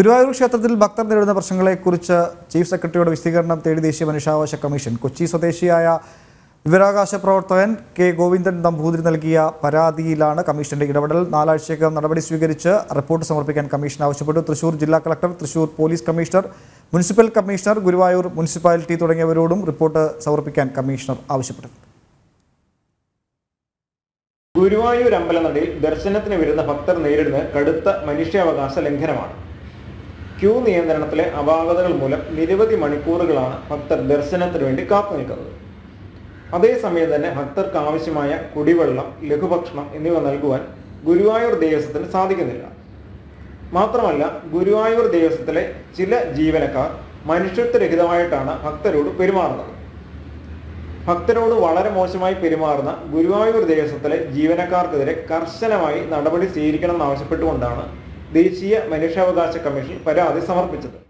ഗുരുവായൂർ ക്ഷേത്രത്തിൽ ഭക്തർ നേരിടുന്ന പ്രശ്നങ്ങളെക്കുറിച്ച് ചീഫ് സെക്രട്ടറിയുടെ വിശദീകരണം തേടി ദേശീയ മനുഷ്യാവകാശ കമ്മീഷൻ. കൊച്ചി സ്വദേശിയായ വിവരാകാശ പ്രവർത്തകൻ കെ ഗോവിന്ദൻ നമ്പൂതിരി നൽകിയ പരാതിയിലാണ് കമ്മീഷന്റെ ഇടപെടൽ. നാലാഴ്ചയ്ക്കകം നടപടി സ്വീകരിച്ച് റിപ്പോർട്ട് സമർപ്പിക്കാൻ കമ്മീഷൻ ആവശ്യപ്പെട്ടു. തൃശൂർ ജില്ലാ collector Thrissur police commissioner municipal commissioner Guruvayur municipality തുടങ്ങിയവരോടും report സമർപ്പിക്കാൻ കമ്മീഷണർ ആവശ്യപ്പെട്ടു. ഗുരുവായൂർ അമ്പലനടയിൽ ദർശനത്തിന് വരുന്ന ഭക്തർ നേരിടുന്ന കടുത്ത മനുഷ്യാവകാശ ലംഘനമാണ്. ക്യൂ നിയന്ത്രണത്തിലെ അപാകതകൾ മൂലം നിരവധി മണിക്കൂറുകളാണ് ഭക്തർ ദർശനത്തിന് വേണ്ടി കാത്തു നിൽക്കുന്നത്. അതേസമയം തന്നെ ഭക്തർക്ക് ആവശ്യമായ കുടിവെള്ളം ലഘുഭക്ഷണം എന്നിവ നൽകുവാൻ ഗുരുവായൂർ ദേവസ്വത്തിന് സാധിക്കുന്നില്ല. മാത്രമല്ല ഗുരുവായൂർ ദേവസ്വത്തിലെ ചില ജീവനക്കാർ മനുഷ്യത്വരഹിതമായിട്ടാണ് ഭക്തരോട് പെരുമാറുന്നത്. ഭക്തരോട് വളരെ മോശമായി പെരുമാറുന്ന ഗുരുവായൂർ ദേവസ്വത്തിലെ ജീവനക്കാർക്കെതിരെ കർശനമായി നടപടി സ്വീകരിക്കണമെന്നാവശ്യപ്പെട്ടുകൊണ്ടാണ് ദേശീയ മനുഷ്യാവകാശ കമ്മീഷൻ പരാതി സമർപ്പിച്ചത്.